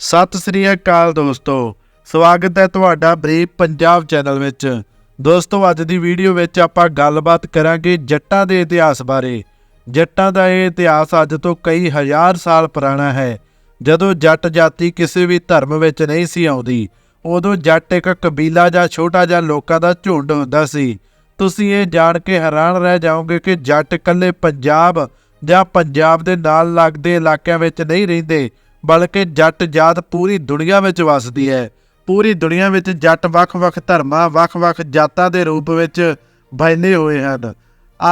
ਸਤਿ ਸ੍ਰੀ ਅਕਾਲ ਦੋਸਤੋ, ਸਵਾਗਤ ਹੈ ਤੁਹਾਡਾ ਬਰੀਫ ਪੰਜਾਬ ਚੈਨਲ ਵਿੱਚ। ਦੋਸਤੋ, ਅੱਜ ਦੀ ਵੀਡੀਓ ਵਿੱਚ ਆਪਾਂ ਗੱਲਬਾਤ ਕਰਾਂਗੇ ਜੱਟਾਂ ਦੇ ਇਤਿਹਾਸ ਬਾਰੇ। ਜੱਟਾਂ ਦਾ ਇਹ ਇਤਿਹਾਸ ਅੱਜ ਤੋਂ ਕਈ ਹਜ਼ਾਰ ਸਾਲ ਪੁਰਾਣਾ ਹੈ। ਜਦੋਂ ਜੱਟ ਜਾਤੀ ਕਿਸੇ ਵੀ ਧਰਮ ਵਿੱਚ ਨਹੀਂ ਸੀ ਆਉਂਦੀ, ਉਦੋਂ ਜੱਟ ਇੱਕ ਕਬੀਲਾ ਜਾਂ ਛੋਟਾ ਜਿਹਾ ਲੋਕਾਂ ਦਾ ਝੁੰਡ ਹੁੰਦਾ ਸੀ। ਤੁਸੀਂ ਇਹ ਜਾਣ ਕੇ ਹੈਰਾਨ ਰਹਿ ਜਾਓਗੇ ਕਿ ਜੱਟ ਇਕੱਲੇ ਪੰਜਾਬ ਜਾਂ ਪੰਜਾਬ ਦੇ ਨਾਲ ਲੱਗਦੇ ਇਲਾਕਿਆਂ ਵਿੱਚ ਨਹੀਂ ਰਹਿੰਦੇ ਬਲਕਿ ਜੱਟ ਜਾਤ ਪੂਰੀ ਦੁਨੀਆ ਵਿੱਚ ਵਸਦੀ ਹੈ। ਪੂਰੀ ਦੁਨੀਆ ਵਿੱਚ ਜੱਟ ਵੱਖ-ਵੱਖ ਧਰਮਾਂ, ਵੱਖ-ਵੱਖ ਜਾਤਾਂ ਦੇ ਰੂਪ ਵਿੱਚ ਫੈਲੇ ਹੋਏ ਹਨ।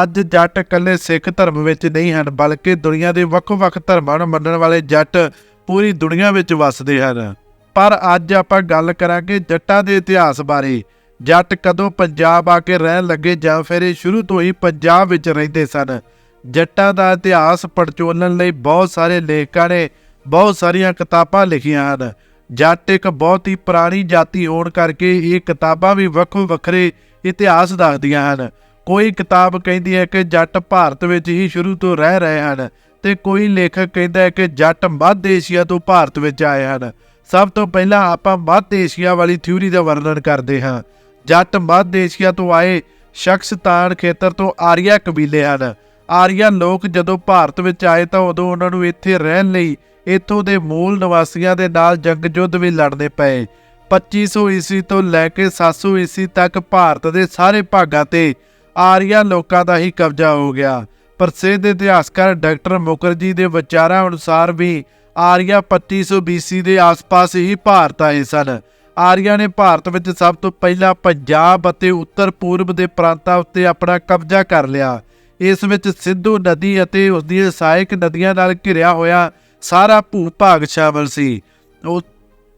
ਅੱਜ ਜੱਟ ਇਕੱਲੇ ਸਿੱਖ ਧਰਮ ਵਿੱਚ ਨਹੀਂ ਹਨ, ਬਲਕਿ ਦੁਨੀਆ ਦੇ ਵੱਖ-ਵੱਖ ਧਰਮਾਂ ਨੂੰ ਮੰਨਣ ਵਾਲੇ ਜੱਟ ਪੂਰੀ ਦੁਨੀਆ ਵਿੱਚ ਵਸਦੇ ਹਨ। ਪਰ ਅੱਜ ਆਪਾਂ ਗੱਲ ਕਰਾਂਗੇ ਜੱਟਾਂ ਦੇ ਇਤਿਹਾਸ ਬਾਰੇ। ਜੱਟ ਕਦੋਂ ਪੰਜਾਬ ਆ ਕੇ ਰਹਿਣ ਲੱਗੇ ਜਾਂ ਫਿਰ ਇਹ ਸ਼ੁਰੂ ਤੋਂ ਹੀ ਪੰਜਾਬ ਵਿੱਚ ਰਹਿੰਦੇ ਸਨ? ਜੱਟਾਂ ਦਾ ਇਤਿਹਾਸ ਪੜਚੋਲਣ ਲਈ ਬਹੁਤ ਸਾਰੇ ਲੇਖਕਾਂ ਨੇ ਬਹੁਤ ਸਾਰੀਆਂ ਕਿਤਾਬਾਂ ਲਿਖੀਆਂ ਹਨ। ਜੱਟ ਇੱਕ ਬਹੁਤ ਹੀ ਪੁਰਾਣੀ ਜਾਤੀ ਹੋਣ ਕਰਕੇ ਇਹ ਕਿਤਾਬਾਂ ਵੀ ਵੱਖੋ ਵੱਖਰੇ ਇਤਿਹਾਸ ਦੱਸਦੀਆਂ ਹਨ। ਕੋਈ ਕਿਤਾਬ ਕਹਿੰਦੀ ਹੈ ਕਿ ਜੱਟ ਭਾਰਤ ਵਿੱਚ ਹੀ ਸ਼ੁਰੂ ਤੋਂ ਰਹਿ ਰਹੇ ਹਨ ਤੇ ਕੋਈ ਲੇਖਕ ਕਹਿੰਦਾ ਹੈ ਕਿ ਜੱਟ ਮੱਧ ਏਸ਼ੀਆ ਤੋਂ ਭਾਰਤ ਵਿੱਚ ਆਏ ਹਨ। ਸਭ ਤੋਂ ਪਹਿਲਾਂ ਆਪਾਂ ਮੱਧ ਏਸ਼ੀਆ ਵਾਲੀ ਥਿਊਰੀ ਦਾ ਵਰਣਨ ਕਰਦੇ ਹਾਂ। ਜੱਟ ਮੱਧ ਏਸ਼ੀਆ ਤੋਂ ਆਏ ਸ਼ਖਸਤਾਨ ਖੇਤਰ ਤੋਂ ਆਰੀਆ ਕਬੀਲੇ ਹਨ। ਆਰੀਆ ਲੋਕ ਜਦੋਂ ਭਾਰਤ ਵਿੱਚ ਆਏ ਤਾਂ ਉਦੋਂ ਉਹਨਾਂ ਨੂੰ ਇੱਥੇ ਰਹਿਣ ਲਈ ਇੱਥੋਂ ਦੇ ਮੂਲ ਨਿਵਾਸੀਆਂ ਦੇ ਨਾਲ ਜੰਗ ਯੁੱਧ ਵੀ ਲੜਨੇ ਪਏ। 2500 ਈਸਵੀ ਤੋਂ ਲੈ ਕੇ 700 ਈਸਵੀ ਤੱਕ ਭਾਰਤ ਦੇ ਸਾਰੇ ਭਾਗਾਂ ਤੇ ਆਰੀਆ ਲੋਕਾਂ ਦਾ ਹੀ ਕਬਜ਼ਾ ਹੋ ਗਿਆ। ਪ੍ਰਸਿੱਧ ਇਤਿਹਾਸਕਾਰ ਡਾਕਟਰ ਮੁਖਰਜੀ ਦੇ ਵਿਚਾਰਾਂ ਅਨੁਸਾਰ ਵੀ ਆਰੀਆ 2500 BC ਦੇ ਆਸ-ਪਾਸ ਹੀ ਭਾਰਤ ਆਏ ਸਨ। ਆਰੀਆ ਨੇ ਭਾਰਤ ਵਿੱਚ ਸਭ ਤੋਂ ਪਹਿਲਾਂ ਪੰਜਾਬ ਅਤੇ ਉੱਤਰ ਪੂਰਬ ਦੇ ਪ੍ਰਾਂਤਾਂ ਉੱਤੇ ਆਪਣਾ ਕਬਜ਼ਾ ਕਰ ਲਿਆ। ਇਸ ਵਿੱਚ ਸਿੰਧੂ ਨਦੀ ਅਤੇ ਉਸ ਦੀਆਂ ਸਹਾਇਕ ਨਦੀਆਂ ਨਾਲ ਘਿਰਿਆ ਹੋਇਆ ਸਾਰਾ ਭੂ-ਭਾਗ ਸ਼ਾਮਲ ਸੀ। ਉਹ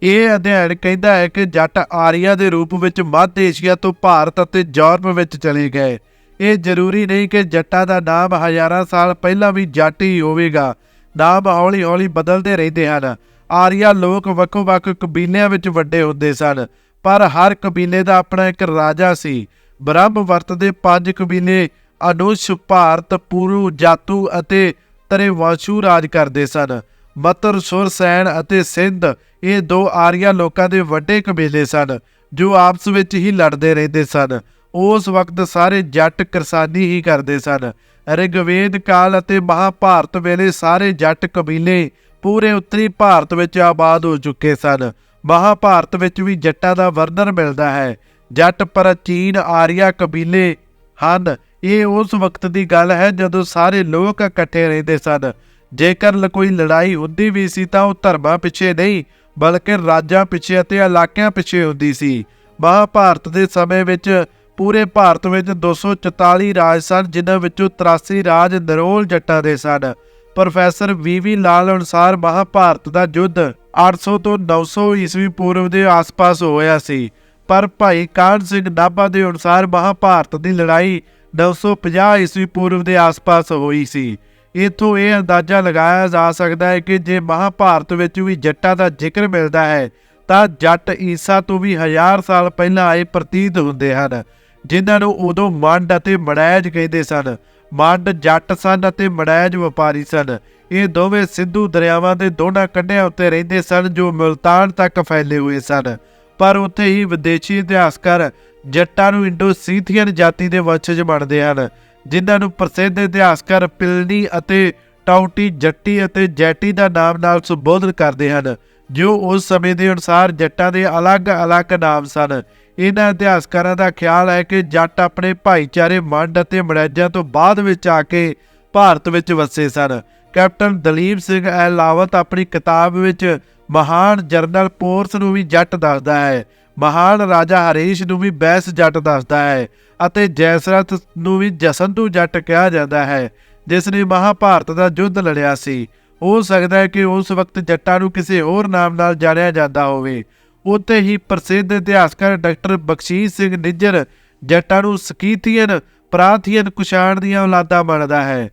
ਇਹ ਅਧਿਐਨ ਕਹਿੰਦਾ ਹੈ ਕਿ ਜੱਟ ਆਰੀਆ ਦੇ ਰੂਪ ਵਿੱਚ ਮੱਧ ਏਸ਼ੀਆ ਤੋਂ ਭਾਰਤ ਅਤੇ ਯੂਰਪ ਵਿੱਚ ਚਲੇ ਗਏ। ਇਹ ਜ਼ਰੂਰੀ ਨਹੀਂ ਕਿ ਜੱਟਾਂ ਦਾ ਨਾਮ ਹਜ਼ਾਰਾਂ ਸਾਲ ਪਹਿਲਾਂ ਵੀ ਜੱਟ ਹੀ ਹੋਵੇਗਾ। ਨਾਮ ਹੌਲੀ-ਹੌਲੀ ਬਦਲਦੇ ਰਹਿੰਦੇ ਹਨ। ਆਰੀਆ ਲੋਕ ਵੱਖੋ-ਵੱਖ ਕਬੀਲਿਆਂ ਵਿੱਚ ਵੱਡੇ ਹੁੰਦੇ ਸਨ, ਪਰ ਹਰ ਕਬੀਲੇ ਦਾ ਆਪਣਾ ਇੱਕ ਰਾਜਾ ਸੀ। ਬ੍ਰਹਮਵਰਤ ਦੇ ਪੰਜ ਕਬੀਲੇ ਅਨੁਸ਼, ਭਾਰਤ, ਪੁਰੂ, ਜਾਤੂ ਅਤੇ ਤਰੇਵਾਸ਼ੂ ਰਾਜ ਕਰਦੇ ਸਨ। ਮਤਰ ਸੁਰਸੈਨ ਅਤੇ ਸਿੰਧ ਇਹ ਦੋ ਆਰੀਆ ਲੋਕਾਂ ਦੇ ਵੱਡੇ ਕਬੀਲੇ ਸਨ, ਜੋ ਆਪਸ ਵਿੱਚ ਹੀ ਲੜਦੇ ਰਹਿੰਦੇ ਸਨ। ਉਸ ਵਕਤ ਸਾਰੇ ਜੱਟ ਕਿਰਸਾਨੀ ਹੀ ਕਰਦੇ ਸਨ। ਰਿਗਵੇਦ ਕਾਲ ਅਤੇ ਮਹਾਭਾਰਤ ਵੇਲੇ ਸਾਰੇ ਜੱਟ ਕਬੀਲੇ ਪੂਰੇ ਉੱਤਰੀ ਭਾਰਤ ਵਿੱਚ ਆਬਾਦ ਹੋ ਚੁੱਕੇ ਸਨ। ਮਹਾਭਾਰਤ ਵਿੱਚ ਵੀ ਜੱਟਾਂ ਦਾ ਵਰਣਨ ਮਿਲਦਾ ਹੈ। ਜੱਟ ਪ੍ਰਾਚੀਨ ਆਰੀਆ ਕਬੀਲੇ ਹਨ। ਇਹ ਉਸ ਵਕਤ ਦੀ ਗੱਲ ਹੈ ਜਦੋਂ ਸਾਰੇ ਲੋਕ ਇਕੱਠੇ ਰਹਿੰਦੇ ਸਨ। ਜੇਕਰ ਲ- ਕੋਈ ਲੜਾਈ ਹੁੰਦੀ ਵੀ ਸੀ ਤਾਂ ਉਹ ਧਰਮਾਂ ਪਿੱਛੇ ਨਹੀਂ, ਬਲਕਿ ਰਾਜਾਂ ਪਿੱਛੇ ਅਤੇ ਇਲਾਕਿਆਂ ਪਿੱਛੇ ਹੁੰਦੀ ਸੀ। ਮਹਾਭਾਰਤ ਦੇ ਸਮੇਂ ਵਿੱਚ ਪੂਰੇ ਭਾਰਤ ਵਿੱਚ 244 ਰਾਜ ਸਨ, ਜਿਨ੍ਹਾਂ ਵਿੱਚੋਂ 83 ਰਾਜ ਨਰੋਲ ਜੱਟਾਂ ਦੇ ਸਨ। ਪ੍ਰੋਫੈਸਰ ਵੀਵੀ ਲਾਲ ਅਨੁਸਾਰ ਮਹਾਭਾਰਤ ਦਾ ਯੁੱਧ 800 ਤੋਂ 900 ਈਸਵੀ ਪੂਰਵ ਦੇ ਆਸ-ਪਾਸ ਹੋਇਆ ਸੀ। ਪਰ ਭਾਈ ਕਾਨ ਸਿੰਘ ਨਾਭਾ ਦੇ ਅਨੁਸਾਰ ਮਹਾਭਾਰਤ ਦੀ ਲੜਾਈ 950 ਈਸਵੀ ਪੂਰਵ ਦੇ ਆਸ-ਪਾਸ ਹੋਈ ਸੀ। ਇਥੋਂ ਇਹ ਅੰਦਾਜ਼ਾ ਲਗਾਇਆ ਜਾ ਸਕਦਾ ਹੈ ਕਿ ਜੇ ਮਹਾਭਾਰਤ ਵਿੱਚ ਵੀ ਜੱਟਾਂ ਦਾ ਜ਼ਿਕਰ ਮਿਲਦਾ ਹੈ, ਤਾਂ ਜੱਟ ਈਸਾ ਤੋਂ ਵੀ ਹਜ਼ਾਰ ਸਾਲ ਪਹਿਲਾਂ ਆਏ ਪ੍ਰਤੀਤ ਹੁੰਦੇ ਹਨ, ਜਿਨ੍ਹਾਂ ਨੂੰ ਉਦੋਂ ਮੰਡ ਅਤੇ ਮੜੈਜ ਕਹਿੰਦੇ ਸਨ। ਮੰਡ ਜੱਟ ਸਨ ਅਤੇ ਮੜੈਜ ਵਪਾਰੀ ਸਨ। ਇਹ ਦੋਵੇਂ ਸਿੰਧੂ ਦਰਿਆਵਾਂ ਦੇ ਦੋਨਾਂ ਕੰਢਿਆਂ ਉੱਤੇ ਰਹਿੰਦੇ ਸਨ ਜੋ ਮੁਲਤਾਨ ਤੱਕ ਫੈਲੇ ਹੋਏ ਸਨ। ਪਰ ਉੱਥੇ ਹੀ ਵਿਦੇਸ਼ੀ ਇਤਿਹਾਸਕਾਰ ਜੱਟਾਂ ਨੂੰ ਇੰਡੋ-ਸੀਥੀਅਨ ਜਾਤੀ ਦੇ ਵੰਸ਼ਜ ਮੰਨਦੇ ਹਨ। ਜਿਨ੍ਹਾਂ ਨੂੰ ਪ੍ਰਸਿੱਧ ਇਤਿਹਾਸਕਾਰ ਪਿਲਨੀ ਅਤੇ ਟਾਉਂਟੀ ਜੱਟੀ ਅਤੇ ਜੈਟੀ ਦਾ ਨਾਮ ਨਾਲ ਸੰਬੋਧਨ ਕਰਦੇ ਹਨ, ਜੋ ਉਸ ਸਮੇਂ ਦੇ ਅਨੁਸਾਰ ਜੱਟਾਂ ਦੇ ਅਲੱਗ-ਅਲੱਗ ਨਾਮ ਸਨ। ਇਹਨਾਂ ਇਤਿਹਾਸਕਾਰਾਂ ਦਾ ਖਿਆਲ ਹੈ ਕਿ ਜੱਟ ਆਪਣੇ ਭਾਈਚਾਰੇ ਮੰਡ ਅਤੇ ਮੜੈਜਾਂ ਤੋਂ ਬਾਅਦ ਵਿੱਚ ਆ ਕੇ ਭਾਰਤ ਵਿੱਚ ਵਸੇ ਸਨ। ਕੈਪਟਨ ਦਲੀਪ ਸਿੰਘ ਐਲਾਵਤ ਆਪਣੀ ਕਿਤਾਬ ਵਿੱਚ ਮਹਾਨ ਜਰਨਲ ਪੋਰਸ ਨੂੰ ਵੀ ਜੱਟ ਦੱਸਦਾ ਹੈ। ਮਹਾਨ ਰਾਜਾ ਹਰੀਸ਼ ਨੂੰ ਵੀ ਬੈਸ ਜੱਟ ਦੱਸਦਾ ਹੈ ਅਤੇ ਜੈਸਰਥ ਨੂੰ ਵੀ ਜਸੰਤੂ ਜੱਟ ਕਿਹਾ ਜਾਂਦਾ ਹੈ, ਜਿਸ ਨੇ ਮਹਾਭਾਰਤ ਦਾ ਯੁੱਧ ਲੜਿਆ ਸੀ। ਹੋ ਸਕਦਾ ਹੈ ਕਿ ਉਸ ਵਕਤ ਜੱਟਾਂ ਨੂੰ ਕਿਸੇ ਹੋਰ ਨਾਮ ਨਾਲ ਜਾਣਿਆ ਜਾਂਦਾ ਹੋਵੇ। ਉੱਥੇ ਹੀ ਪ੍ਰਸਿੱਧ ਇਤਿਹਾਸਕਾਰ ਡਾਕਟਰ ਬਖਸ਼ੀਸ਼ ਸਿੰਘ ਨਿੱਜਰ ਜੱਟਾਂ ਨੂੰ ਸਕੀਥੀਅਨ ਪ੍ਰਾਥੀਅਨ ਕੁਸ਼ਾਣ ਦੀਆਂ ਔਲਾਦਾਂ ਮੰਨਦਾ ਹੈ।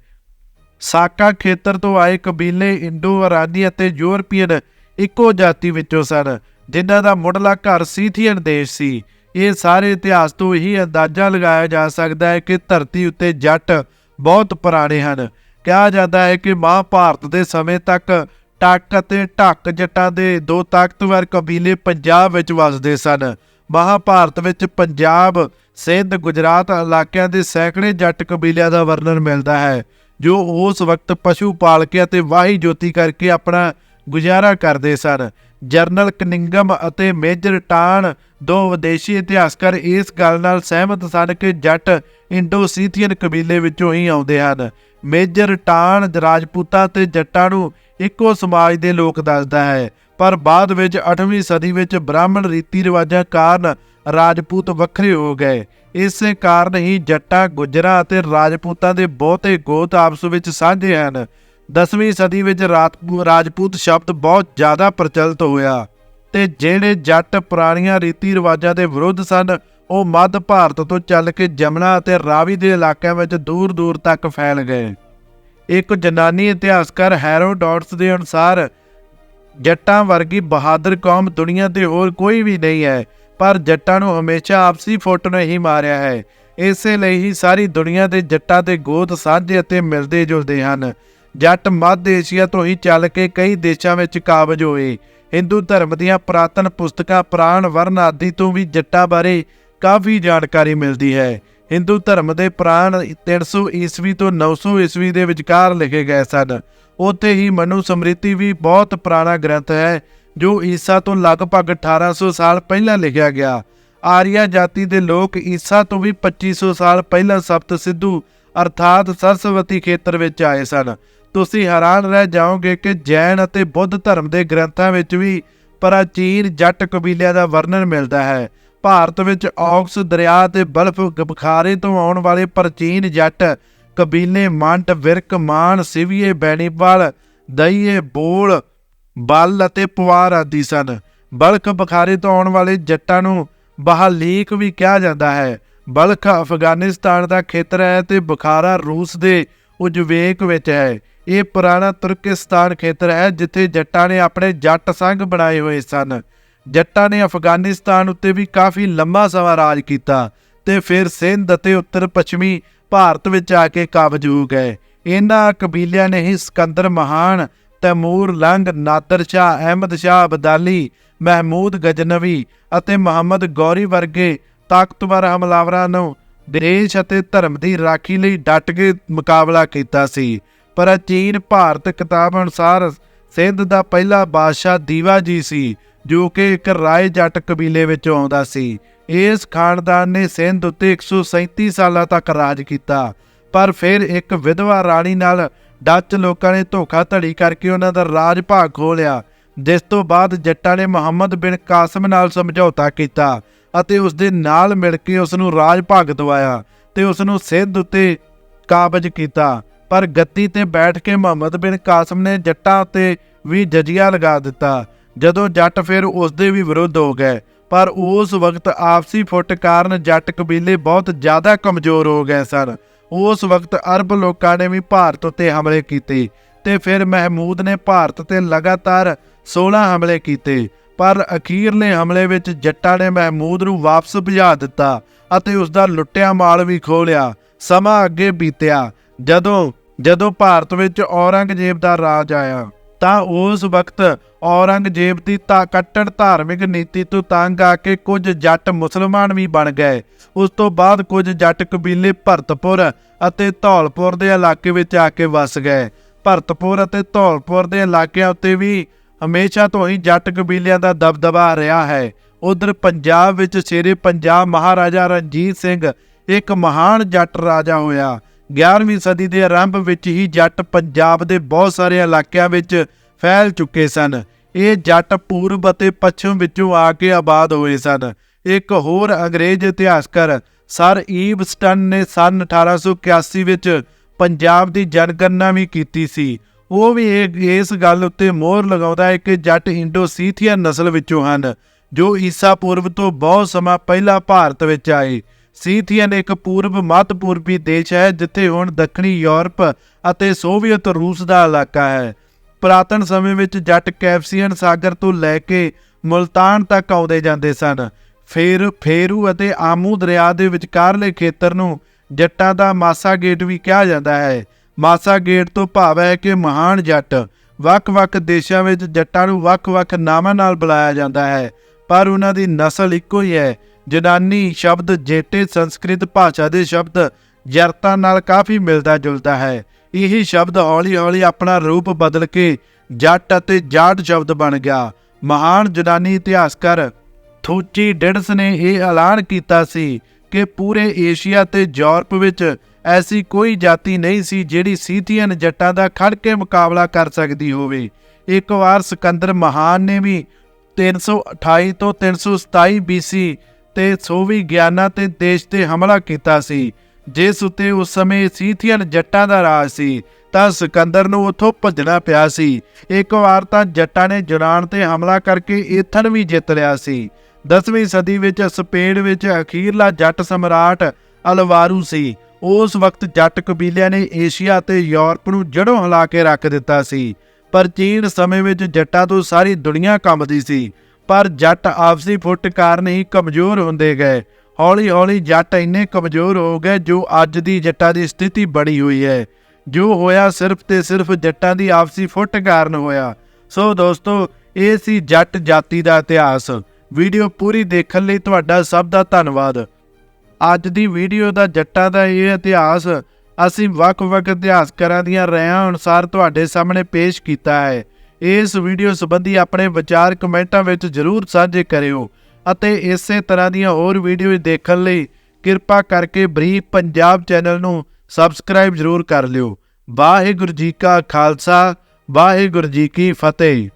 ਸਾਕਾ ਖੇਤਰ ਤੋਂ ਆਏ ਕਬੀਲੇ ਇੰਡੋ ਅਰਾਨੀ ਅਤੇ ਯੂਰਪੀਅਨ ਇੱਕੋ ਜਾਤੀ ਵਿੱਚੋਂ ਸਨ। ਜਿਨ੍ਹਾਂ ਦਾ ਮੁੱਢਲਾ ਘਰ ਸੀਥੀਅਨ ਦੇਸ਼ ਸੀ। ਇਹ ਸਾਰੇ ਇਤਿਹਾਸ ਤੋਂ ਹੀ ਅੰਦਾਜ਼ਾ ਲਗਾਇਆ ਜਾ ਸਕਦਾ ਹੈ ਕਿ ਧਰਤੀ ਉੱਤੇ ਜੱਟ ਬਹੁਤ ਪੁਰਾਣੇ ਹਨ। ਕਿਹਾ ਜਾਂਦਾ ਹੈ ਕਿ ਮਹਾਭਾਰਤ ਦੇ ਸਮੇਂ ਤੱਕ ਟੱਕ ਅਤੇ ਢੱਕ ਜੱਟਾਂ ਦੇ ਦੋ ਤਾਕਤਵਰ ਕਬੀਲੇ ਪੰਜਾਬ ਵਿੱਚ ਵਸਦੇ ਸਨ। ਮਹਾਭਾਰਤ ਵਿੱਚ ਪੰਜਾਬ, ਸਿੰਧ, ਗੁਜਰਾਤ ਇਲਾਕਿਆਂ ਦੇ ਸੈਂਕੜੇ ਜੱਟ ਕਬੀਲਿਆਂ ਦਾ ਵਰਣਨ ਮਿਲਦਾ ਹੈ, ਜੋ ਉਸ ਵਕਤ ਪਸ਼ੂ ਪਾਲ ਕੇ ਅਤੇ ਵਾਹੀ ਜੋਤੀ ਕਰਕੇ ਆਪਣਾ ਗੁਜ਼ਾਰਾ ਕਰਦੇ ਸਨ। ਜਰਨਲ ਕਨਿੰਗਮ ਅਤੇ ਮੇਜਰ ਟਾਨ, ਦੋ ਵਿਦੇਸ਼ੀ ਇਤਿਹਾਸਕਾਰ ਇਸ ਗੱਲ ਨਾਲ ਸਹਿਮਤ ਸਨ ਕਿ ਜੱਟ ਇੰਡੋ-ਸੀਥੀਅਨ ਕਬੀਲੇ ਵਿੱਚੋਂ ਹੀ ਆਉਂਦੇ ਹਨ। ਮੇਜਰ ਟਾਨ ਰਾਜਪੂਤਾਂ ਤੇ ਜੱਟਾਂ ਨੂੰ ਇੱਕੋ ਸਮਾਜ ਦੇ ਲੋਕ ਦੱਸਦਾ ਹੈ, ਪਰ ਬਾਅਦ ਵਿੱਚ 8ਵੀਂ ਸਦੀ ਵਿੱਚ ਬ੍ਰਾਹਮਣ ਰੀਤੀ ਰਿਵਾਜਾਂ ਕਾਰਨ ਰਾਜਪੂਤ ਵੱਖਰੇ ਹੋ ਗਏ। ਇਸੇ ਕਾਰਨ ਹੀ ਜੱਟਾਂ, ਗੁੱਜਰਾਂ ਅਤੇ ਰਾਜਪੂਤਾਂ ਦੇ ਬਹੁਤੇ ਗੋਤ ਆਪਸ ਵਿੱਚ ਸਾਂਝੇ ਹਨ। 10ਵੀਂ ਸਦੀ ਵਿੱਚ ਰਾਤਪੂ- ਰਾਜਪੂਤ ਸ਼ਬਦ ਬਹੁਤ ਜ਼ਿਆਦਾ ਪ੍ਰਚਲਿਤ ਹੋਇਆ ਤੇ ਜਿਹੜੇ ਜੱਟ ਪੁਰਾਣੀਆਂ ਰੀਤੀ ਰਿਵਾਜਾਂ ਦੇ ਵਿਰੁੱਧ ਸਨ, ਉਹ ਮੱਧ ਭਾਰਤ ਤੋਂ ਚੱਲ ਕੇ ਜਮਨਾ ਅਤੇ ਰਾਵੀ ਦੇ ਇਲਾਕਿਆਂ ਵਿੱਚ ਦੂਰ-ਦੂਰ ਤੱਕ ਫੈਲ ਗਏ। ਇੱਕ ਜਨਾਨੀ ਇਤਿਹਾਸਕਾਰ ਹੈਰੋਡੋਟਸ ਦੇ ਅਨੁਸਾਰ, ਜੱਟਾਂ ਵਰਗੀ ਬਹਾਦਰ ਕੌਮ ਦੁਨੀਆ ਤੇ ਹੋਰ ਕੋਈ ਵੀ ਨਹੀਂ ਹੈ, ਪਰ ਜੱਟਾਂ ਨੂੰ ਹਮੇਸ਼ਾ ਆਪਸੀ ਫੁੱਟ ਨੇ ਹੀ ਮਾਰਿਆ ਹੈ। ਇਸੇ ਲਈ ਹੀ ਸਾਰੀ ਦੁਨੀਆ ਦੇ ਜੱਟਾਂ ਦੇ ਗੋਤ ਸਾਂਝੇ ਅਤੇ ਮਿਲਦੇ ਜੁਲਦੇ ਹਨ। ਜੱਟ ਮੱਧ ਏਸ਼ੀਆ ਤੋਂ ਹੀ ਚੱਲ ਕੇ ਕਈ ਦੇਸ਼ਾਂ ਵਿੱਚ ਕਾਬਜ ਹੋਏ। ਹਿੰਦੂ ਧਰਮ ਦੀਆਂ ਪੁਰਾਤਨ ਪੁਸਤਕਾਂ ਪ੍ਰਾਣ ਵਰਨ ਆਦਿ ਤੋਂ ਵੀ ਜੱਟਾਂ ਬਾਰੇ ਕਾਫੀ ਜਾਣਕਾਰੀ ਮਿਲਦੀ ਹੈ। ਹਿੰਦੂ ਧਰਮ ਦੇ ਪ੍ਰਾਣ 300 ਈਸਵੀ ਤੋਂ 900 ਈਸਵੀ ਦੇ ਵਿਚਕਾਰ ਲਿਖੇ ਗਏ ਸਨ। ਉੱਥੇ ਹੀ ਮਨੂ ਸਮ੍ਰਿਤੀ ਵੀ ਬਹੁਤ ਪੁਰਾਣਾ ਗ੍ਰੰਥ ਹੈ, ਜੋ ਈਸਾ ਤੋਂ ਲਗਭਗ 1800 ਸਾਲ ਪਹਿਲਾਂ ਲਿਖਿਆ ਗਿਆ। ਆਰੀਆ ਜਾਤੀ ਦੇ ਲੋਕ ਈਸਾ ਤੋਂ ਵੀ 2500 ਸਾਲ ਪਹਿਲਾਂ ਸਪਤ ਸਿੱਧੂ ਅਰਥਾਤ ਸਰਸਵਤੀ ਖੇਤਰ ਵਿੱਚ ਆਏ ਸਨ। ਤੁਸੀਂ ਹੈਰਾਨ ਰਹਿ ਜਾਓਗੇ ਕਿ ਜੈਨ ਅਤੇ ਬੁੱਧ ਧਰਮ ਦੇ ਗ੍ਰੰਥਾਂ ਵਿੱਚ ਵੀ ਪ੍ਰਾਚੀਨ ਜੱਟ ਕਬੀਲਿਆਂ ਦਾ ਵਰਣਨ ਮਿਲਦਾ ਹੈ। ਭਾਰਤ ਵਿੱਚ ਔਕਸ, ਦਰਿਆ ਤੇ ਬਲਫ ਬਖਾਰੇ ਤੋਂ ਆਉਣ ਵਾਲੇ ਪ੍ਰਾਚੀਨ ਜੱਟ ਕਬੀਲੇ ਮੰਟ, ਵਿਰਕ, ਮਾਨ, ਸਿਵੀਏ, ਬੈਣੀਵਾਲ, ਦਈਏ, ਬੋਲ, ਬਲ ਅਤੇ ਪਵਾਰ ਆਦਿ ਸਨ। ਬਲਖ ਬਖਾਰੇ ਤੋਂ ਆਉਣ ਵਾਲੇ ਜੱਟਾਂ ਨੂੰ ਬਹਾਲੀਕ ਵੀ ਕਿਹਾ ਜਾਂਦਾ ਹੈ। ਬਲਖ ਅਫਗਾਨਿਸਤਾਨ ਦਾ ਖੇਤਰ ਹੈ ਤੇ ਬੁਖਾਰਾ ਰੂਸ ਦੇ ਉਜ਼ਬੇਕ ਵਿੱਚ ਹੈ ਇਹ ਪੁਰਾਣਾ ਤੁਰਕਿਸਤਾਨ ਖੇਤਰ ਹੈ, ਜਿੱਥੇ ਜੱਟਾਂ ਨੇ ਆਪਣੇ ਜੱਟ ਸੰਘ ਬਣਾਏ ਹੋਏ ਸਨ। ਜੱਟਾਂ ਨੇ ਅਫਗਾਨਿਸਤਾਨ ਉੱਤੇ ਵੀ ਕਾਫੀ ਲੰਮਾ ਸਮਾਂ ਰਾਜ ਕੀਤਾ ਤੇ ਫਿਰ ਸਿੰਧ ਅਤੇ ਉੱਤਰ ਪੱਛਮੀ ਭਾਰਤ ਵਿੱਚ ਆ ਕੇ ਕਾਬਜ ਹੋ ਗਏ। ਇਹਨਾਂ ਕਬੀਲਿਆਂ ਨੇ ਹੀ ਸਿਕੰਦਰ ਮਹਾਨ, ਤੈਮੂਰ ਲੰਗ, ਨਾਦਰ ਸ਼ਾਹ, ਅਹਿਮਦ ਸ਼ਾਹ, ਅਬਦਾਲੀ, ਮਹਿਮੂਦ ਗਜਨਵੀ ਅਤੇ ਮੁਹੰਮਦ ਗੌਰੀ ਵਰਗੇ ਤਾਕਤਵਰ ਹਮਲਾਵਰਾਂ ਨੂੰ ਦੇਸ਼ ਅਤੇ ਧਰਮ ਦੀ ਰਾਖੀ ਲਈ ਡਟ ਕੇ ਮੁਕਾਬਲਾ ਕੀਤਾ ਸੀ। ਪ੍ਰਾਚੀਨ ਭਾਰਤ ਕਿਤਾਬ ਅਨੁਸਾਰ ਸਿੰਧ ਦਾ ਪਹਿਲਾ ਬਾਦਸ਼ਾਹ ਦੀਵਾ ਜੀ ਸੀ, ਜੋ ਕਿ ਇੱਕ ਰਾਏ ਜੱਟ ਕਬੀਲੇ ਵਿੱਚੋਂ ਆਉਂਦਾ ਸੀ। ਇਸ ਖਾਨਦਾਨ ਨੇ ਸਿੰਧ ਉੱਤੇ 137 ਸਾਲਾਂ ਤੱਕ ਰਾਜ ਕੀਤਾ। ਪਰ ਫਿਰ ਇੱਕ ਵਿਧਵਾ ਰਾਣੀ ਨਾਲ ਡੱਚ ਲੋਕਾਂ ਨੇ ਧੋਖਾਧੜੀ ਕਰਕੇ ਉਹਨਾਂ ਦਾ ਰਾਜ ਭਾਗ ਖੋਹ ਲਿਆ, ਜਿਸ ਤੋਂ ਬਾਅਦ ਜੱਟਾਂ ਨੇ ਮੁਹੰਮਦ ਬਿਨ ਕਾਸਮ ਨਾਲ ਸਮਝੌਤਾ ਕੀਤਾ। ਅਤੇ ਉਸ ਦੇ ਨਾਲ ਮਿਲ ਕੇ ਉਸ ਨੂੰ ਰਾਜ ਭਾਗ ਦਵਾਇਆ ਤੇ ਉਸ ਨੂੰ ਸਿੰਧ ਉੱਤੇ ਕਾਬਜ ਕੀਤਾ। ਪਰ ਗੱਦੀ ਤੇ ਬੈਠ ਕੇ ਮੁਹੰਮਦ ਬਿਨ ਕਾਸਮ ਨੇ ਜੱਟਾਂ ਉੱਤੇ ਵੀ ਜਜੀਆ ਲਗਾ ਦਿੱਤਾ। ਜਦੋਂ ਜੱਟ ਫਿਰ ਉਸ ਦੇ ਵੀ ਵਿਰੁੱਧ ਹੋ ਗਏ, ਪਰ ਉਸ ਵਕਤ ਆਪਸੀ ਫੁੱਟ ਕਾਰਨ ਜੱਟ ਕਬੀਲੇ ਬਹੁਤ ਜ਼ਿਆਦਾ ਕਮਜ਼ੋਰ ਹੋ ਗਏ ਸਨ। ਉਸ ਵਕਤ ਅਰਬ ਲੋਕਾਂ ਨੇ ਵੀ ਭਾਰਤ ਉੱਤੇ ਹਮਲੇ ਕੀਤੇ ਤੇ ਫਿਰ ਮਹਿਮੂਦ ਨੇ ਭਾਰਤ ਤੇ ਲਗਾਤਾਰ 16 ਹਮਲੇ ਕੀਤੇ। ਪਰ ਅਖੀਰਲੇ ਹਮਲੇ ਵਿੱਚ ਜੱਟਾਂ ਨੇ ਮਹਿਮੂਦ ਨੂੰ ਵਾਪਸ ਭਜਾ ਦਿੱਤਾ ਅਤੇ ਉਸ ਦਾ ਲੁੱਟਿਆ ਮਾਲ ਵੀ ਖੋਹ ਲਿਆ ਸਮਾਂ ਅੱਗੇ ਬੀਤਿਆ। ਜਦੋਂ ਜਦੋਂ ਭਾਰਤ ਵਿੱਚ ਔਰੰਗਜ਼ੇਬ ਦਾ ਰਾਜ ਆਇਆ, ਤਾਂ ਉਸ ਵਕਤ ਔਰੰਗਜ਼ੇਬ ਦੀ ਤਾਂ, ਕੱਟੜ ਧਾਰਮਿਕ ਨੀਤੀ ਤੋਂ ਤੰਗ ਆ ਕੇ ਕੁਝ ਜੱਟ ਮੁਸਲਮਾਨ ਵੀ ਬਣ ਗਏ। ਉਸ ਤੋਂ ਬਾਅਦ ਕੁਝ ਜੱਟ ਕਬੀਲੇ ਭਰਤਪੁਰ ਅਤੇ ਧੌਲਪੁਰ ਦੇ ਇਲਾਕੇ ਵਿੱਚ ਆ ਕੇ ਵਸ ਗਏ। ਭਰਤਪੁਰ ਅਤੇ ਧੌਲਪੁਰ ਦੇ ਇਲਾਕਿਆਂ ਉੱਤੇ ਵੀ ਹਮੇਸ਼ਾ ਤੋਂ ਹੀ ਜੱਟ ਕਬੀਲਿਆਂ ਦਾ ਦਬਦਬਾ ਰਿਹਾ ਹੈ। ਉਧਰ ਪੰਜਾਬ ਵਿੱਚ ਸ਼ੇਰੇ ਪੰਜਾਬ ਮਹਾਰਾਜਾ ਰਣਜੀਤ ਸਿੰਘ ਇੱਕ ਮਹਾਨ ਜੱਟ ਰਾਜਾ ਹੋਇਆ। 11ਵੀਂ ਸਦੀ ਦੇ ਆਰੰਭ ਵਿੱਚ ਹੀ ਜੱਟ ਪੰਜਾਬ ਦੇ ਬਹੁਤ ਸਾਰੇ ਇਲਾਕਿਆਂ ਵਿੱਚ ਫੈਲ ਚੁੱਕੇ ਸਨ। ਇਹ ਜੱਟ ਪੂਰਬ ਅਤੇ ਪੱਛਮ ਵਿੱਚੋਂ ਆ ਕੇ ਆਬਾਦ ਹੋਏ ਸਨ। ਇੱਕ ਹੋਰ ਅੰਗਰੇਜ਼ ਇਤਿਹਾਸਕਾਰ ਸਰ ਈਵਸਟਨ ਨੇ ਸਨ 1881 ਵਿੱਚ ਪੰਜਾਬ ਦੀ ਜਨਗਣਨਾ ਵੀ ਕੀਤੀ ਸੀ। ਉਹ ਵੀ ਇਹ- ਇਸ ਗੱਲ ਉੱਤੇ ਮੋਹਰ ਲਗਾਉਂਦਾ ਹੈ ਕਿ ਜੱਟ ਇੰਡੋ-ਸੀਥੀਅਨ ਨਸਲ ਵਿੱਚੋਂ ਹਨ, ਜੋ ਈਸਾ ਪੂਰਵ ਤੋਂ ਬਹੁਤ ਸਮਾਂ ਪਹਿਲਾਂ ਭਾਰਤ ਵਿੱਚ ਆਏ। ਸੀਥੀਅਨ ਇੱਕ ਪੂਰਬ ਮੱਧ ਪੂਰਬੀ ਦੇਸ਼ ਹੈ, ਜਿੱਥੇ ਹੁਣ ਦੱਖਣੀ ਯੂਰਪ ਅਤੇ ਸੋਵੀਅਤ ਰੂਸ ਦਾ ਇਲਾਕਾ ਹੈ। ਪੁਰਾਤਨ ਸਮੇਂ ਵਿੱਚ ਜੱਟ ਕੈਪਸੀਅਨ ਸਾਗਰ ਤੋਂ ਲੈ ਕੇ ਮੁਲਤਾਨ ਤੱਕ ਆਉਂਦੇ ਜਾਂਦੇ ਸਨ। ਫਿਰ ਫੇਰੂ ਅਤੇ ਆਮੂ ਦਰਿਆ ਦੇ ਵਿਚਕਾਰਲੇ ਖੇਤਰ ਨੂੰ ਜੱਟਾਂ ਦਾ ਮਾਸਾ ਗੇਟ ਵੀ ਕਿਹਾ ਜਾਂਦਾ ਹੈ। ਮਾਸਾ ਗੇਟ ਤੋਂ ਭਾਵ ਹੈ ਕਿ ਮਹਾਨ ਜੱਟ, ਵੱਖ-ਵੱਖ ਦੇਸ਼ਾਂ ਵਿੱਚ ਜੱਟਾਂ ਨੂੰ ਵੱਖ-ਵੱਖ ਨਾਵਾਂ ਨਾਲ ਬੁਲਾਇਆ ਜਾਂਦਾ ਹੈ, ਪਰ ਉਹਨਾਂ ਦੀ ਨਸਲ ਇੱਕੋ ਹੀ ਹੈ। ਜਨਾਨੀ ਸ਼ਬਦ ਜੇਟੇ ਸੰਸਕ੍ਰਿਤ ਭਾਸ਼ਾ ਦੇ ਸ਼ਬਦ ਜਰਤਾ ਨਾਲ ਕਾਫੀ ਮਿਲਦਾ ਜੁਲਦਾ ਹੈ। ਇਹੀ ਸ਼ਬਦ ਹੌਲੀ-ਹੌਲੀ ਆਪਣਾ ਰੂਪ ਬਦਲ ਕੇ ਜੱਟ ਅਤੇ ਜਾਟ ਸ਼ਬਦ ਬਣ ਗਿਆ। ਮਹਾਨ ਜਨਾਨੀ ਇਤਿਹਾਸਕਾਰ ਥੂਚੀ ਡਿਡਸ ਨੇ ਇਹ ਐਲਾਨ ਕੀਤਾ ਸੀ ਕਿ ਪੂਰੇ ਏਸ਼ੀਆ ਤੇ ਯੂਰਪ ਵਿੱਚ ਐਸੀ ਕੋਈ ਜਾਤੀ ਨਹੀਂ ਸੀ ਜਿਹੜੀ ਸੀਥੀਅਨ ਜੱਟਾਂ ਦਾ ਖੜ ਕੇ ਮੁਕਾਬਲਾ ਕਰ ਸਕਦੀ ਹੋਵੇ। ਇੱਕ ਵਾਰ ਸਿਕੰਦਰ ਮਹਾਨ ਨੇ ਵੀ 328 ਤੋਂ 327 BC ਤੇ ਸੋਵੀ ਗਿਆਨਾ ਤੇ ਦੇਸ਼ ਤੇ ਹਮਲਾ ਕੀਤਾ ਸੀ। ਜਿਸ ਉਤੇ ਉਸ ਸਮੇਂ ਸੀਥੀਅਨ ਜੱਟਾਂ ਦਾ ਰਾਜ ਸੀ, ਤਾਂ ਸਿਕੰਦਰ ਨੂੰ ਉਥੋਂ ਭੱਜਣਾ ਪਿਆ ਸੀ। ਇੱਕ ਵਾਰ ਤਾਂ ਜੱਟਾਂ ਨੇ ਯੂਨਾਨ ਤੇ ਹਮਲਾ ਕਰਕੇ ਏਥਨ ਵੀ ਜਿੱਤ ਲਿਆ ਸੀ। 10ਵੀਂ ਸਦੀ ਵਿੱਚ ਸਪੇਨ ਵਿੱਚ ਅਖੀਰਲਾ ਜੱਟ ਸਮਰਾਟ ਅਲਵਾਰੂ ਸੀ। ਉਸ ਵਕਤ ਜੱਟ ਕਬੀਲਿਆਂ ਨੇ ਏਸ਼ੀਆ ਤੇ ਯੂਰਪ ਨੂੰ ਜੜੋਂ ਹਿਲਾ ਕੇ ਰੱਖ ਦਿੱਤਾ ਸੀ। ਪ੍ਰਾਚੀਨ ਸਮੇਂ ਵਿੱਚ ਜੱਟਾਂ ਤੋਂ ਸਾਰੀ ਦੁਨੀਆ ਕੰਬਦੀ ਸੀ। ਪਰ ਜੱਟ ਆਪਸੀ ਫੁੱਟ ਕਾਰਨ ਹੀ ਕਮਜ਼ੋਰ ਹੁੰਦੇ ਗਏ। ਹੌਲੀ-ਹੌਲੀ ਜੱਟ ਇੰਨੇ ਕਮਜ਼ੋਰ ਹੋ ਗਏ ਜੋ ਅੱਜ ਦੀ ਜੱਟਾਂ ਦੀ ਸਥਿਤੀ ਬਣੀ ਹੋਈ ਹੈ। ਜੋ ਹੋਇਆ ਸਿਰਫ ਤੇ ਸਿਰਫ ਜੱਟਾਂ ਦੀ ਆਪਸੀ ਫੁੱਟ ਕਾਰਨ ਹੋਇਆ। ਸੋ ਦੋਸਤੋ, ਇਹ ਸੀ ਜੱਟ ਜਾਤੀ ਦਾ ਇਤਿਹਾਸ। ਵੀਡੀਓ ਪੂਰੀ ਦੇਖਣ ਲਈ ਤੁਹਾਡਾ ਸਭ ਦਾ ਧੰਨਵਾਦ। ਅੱਜ ਦੀ ਵੀਡੀਓ ਦਾ ਜੱਟਾਂ ਦਾ ਇਹ ਇਤਿਹਾਸ ਅਸੀਂ ਵੱਖ-ਵੱਖ ਇਤਿਹਾਸਕਾਰਾਂ ਦੀਆਂ ਰਾਇਆਂ ਅਨੁਸਾਰ ਤੁਹਾਡੇ ਸਾਹਮਣੇ ਪੇਸ਼ ਕੀਤਾ ਹੈ। ਇਸ ਵੀਡੀਓ ਸੰਬੰਧੀ ਆਪਣੇ ਵਿਚਾਰ ਕਮੈਂਟਾਂ ਵਿੱਚ ਜ਼ਰੂਰ ਸਾਂਝੇ ਕਰਿਓ ਅਤੇ ਇਸੇ ਤਰ੍ਹਾਂ ਦੀਆਂ ਹੋਰ ਵੀਡੀਓ ਦੇਖਣ ਲਈ ਕਿਰਪਾ ਕਰਕੇ ਬਰੀਫ ਪੰਜਾਬ ਚੈਨਲ ਨੂੰ ਸਬਸਕ੍ਰਾਈਬ ਜ਼ਰੂਰ ਕਰ ਲਿਓ। ਵਾਹਿਗੁਰੂ ਜੀ ਕਾ ਖਾਲਸਾ, ਵਾਹਿਗੁਰੂ ਜੀ ਕੀ ਫਤਿਹ।